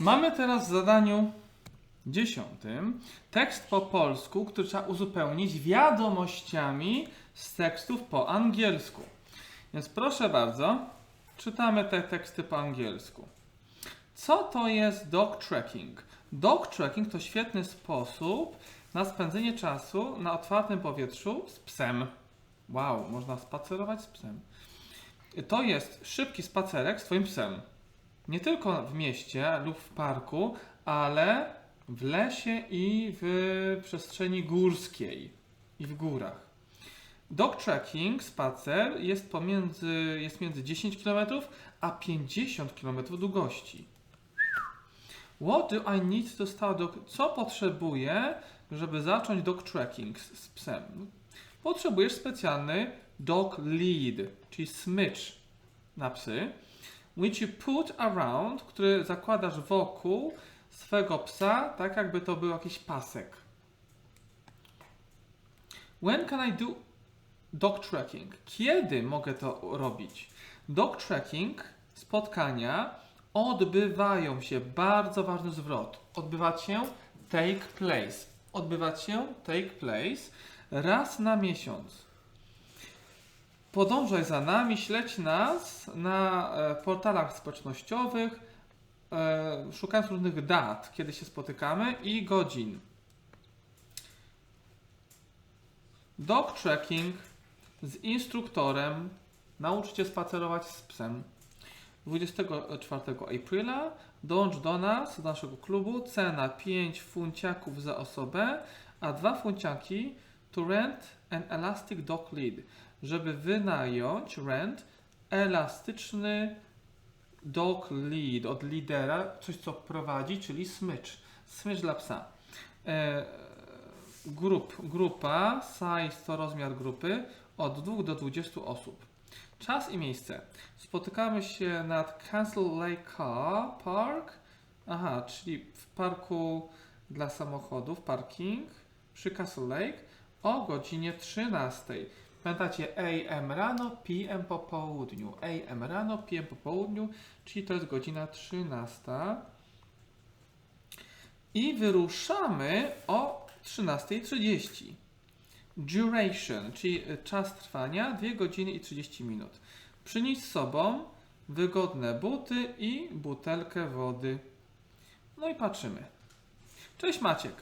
Mamy teraz w zadaniu dziesiątym tekst po polsku, który trzeba uzupełnić wiadomościami z tekstów po angielsku. Więc proszę bardzo, czytamy te teksty po angielsku. Co to jest dog tracking? Dog tracking to świetny sposób na spędzenie czasu na otwartym powietrzu z psem. Wow, można spacerować z psem. To jest szybki spacerek z Twoim psem. Nie tylko w mieście lub w parku, ale w lesie i w przestrzeni górskiej i w górach. Dog trekking, spacer jest pomiędzy, jest między 10 km a 50 km długości. What do I need to start dog... Co potrzebuję, żeby zacząć dog trekking z, z psem? Potrzebujesz specjalny dog lead, czyli smycz na psy, which you put around, który zakładasz wokół swego psa, tak jakby to był jakiś pasek. When can I do dog tracking? Kiedy mogę to robić? Dog tracking, spotkania odbywają się, bardzo ważny zwrot, odbywać się take place. Odbywać się take place raz na miesiąc. Podążaj za nami, śledź nas na e, portalach społecznościowych, e, szukając różnych dat, kiedy się spotykamy i godzin. Dog tracking z instruktorem. Nauczcie spacerować z psem. 24 aprila dołącz do nas, do naszego klubu. Cena 5 funciaków za osobę, a 2 funciaki to rent an elastic dog lead, żeby wynająć rent elastyczny dog lead od lidera, coś co prowadzi, czyli smycz. Smycz dla psa. E, grup, grupa, size to rozmiar grupy, od 2 do 20 osób. Czas i miejsce. Spotykamy się nad Castle Lake Car Park. Aha, czyli w parku dla samochodów, parking przy Castle Lake o godzinie 13. Pamiętacie AM rano, PM po południu. AM rano, PM po południu, czyli to jest godzina 13. I wyruszamy o 13.30. Duration, czyli czas trwania 2 godziny i 30 minut. Przynieś z sobą wygodne buty i butelkę wody. No i patrzymy. Cześć Maciek.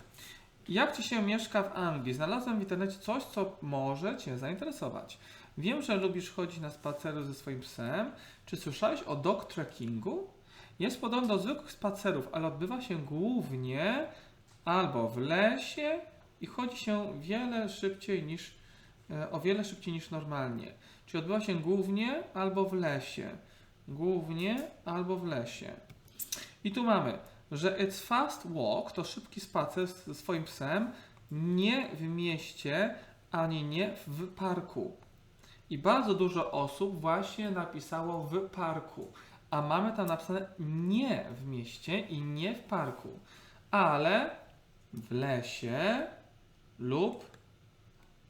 Jak Ci się mieszka w Anglii? Znalazłem w internecie coś, co może Cię zainteresować. Wiem, że lubisz chodzić na spacery ze swoim psem. Czy słyszałeś o dog trekkingu? Jest podobny do zwykłych spacerów, ale odbywa się głównie albo w lesie i chodzi się wiele szybciej niż, e, o wiele szybciej niż normalnie. Czyli odbywa się głównie albo w lesie. Głównie albo w lesie. I tu mamy, że it's fast walk, to szybki spacer ze swoim psem, nie w mieście, ani nie w parku. I bardzo dużo osób właśnie napisało w parku, a mamy tam napisane nie w mieście i nie w parku, ale w lesie lub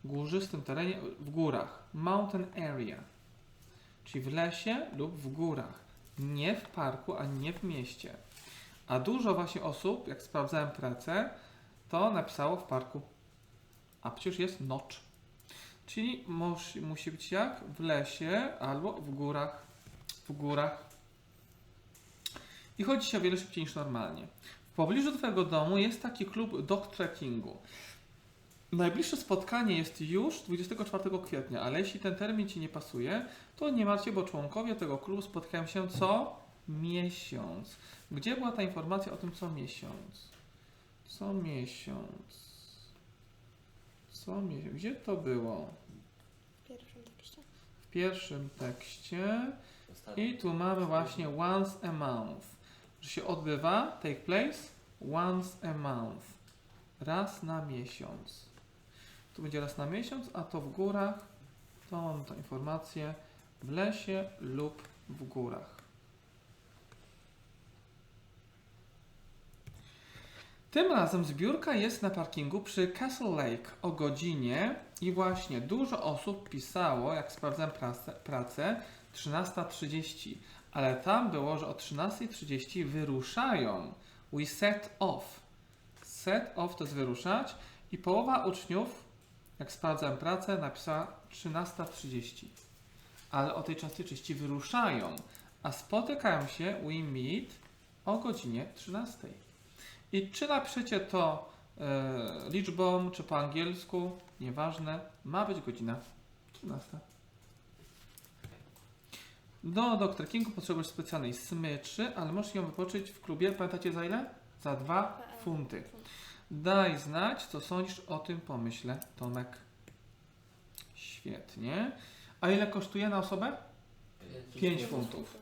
górzystym terenie w górach. Mountain area. Czyli w lesie lub w górach. Nie w parku, a nie w mieście. A dużo właśnie osób, jak sprawdzałem pracę, to napisało w parku. A przecież jest nocz. Czyli musi, musi być jak? W lesie albo w górach. W górach. I chodzi się o wiele szybciej niż normalnie. W pobliżu Twojego domu jest taki klub dog trekkingu. Najbliższe spotkanie jest już 24 kwietnia, ale jeśli ten termin Ci nie pasuje, to nie martwcie, bo członkowie tego klubu spotkają się co miesiąc. Gdzie była ta informacja o tym co miesiąc? Co miesiąc. Co miesiąc. Gdzie to było? W pierwszym tekście. W pierwszym tekście. I tu mamy właśnie once a month. Że się odbywa, take place, once a month. Raz na miesiąc. Tu będzie raz na miesiąc, a to w górach, to mam tę informację, w lesie lub w górach. Tym razem zbiórka jest na parkingu przy Castle Lake o godzinie i właśnie dużo osób pisało, jak sprawdzałem pracę, pracę 13.30, Ale tam było, że o 13.30 wyruszają. We set off. Set off to jest wyruszać. I połowa uczniów, jak sprawdzałem pracę, napisała 13.30. Ale o tej 13.30 wyruszają. A spotykają się, we meet, o godzinie 13. I czy napiszecie to e, liczbą, czy po angielsku, nieważne, ma być godzina 13. Do Dr. Kingu potrzebujesz specjalnej smyczy, ale możesz ją wypożyczyć w klubie. Pamiętacie za ile? Za 2 funty. Daj znać, co sądzisz o tym pomyśle, Tomek. Świetnie. A ile kosztuje na osobę? 5 funtów.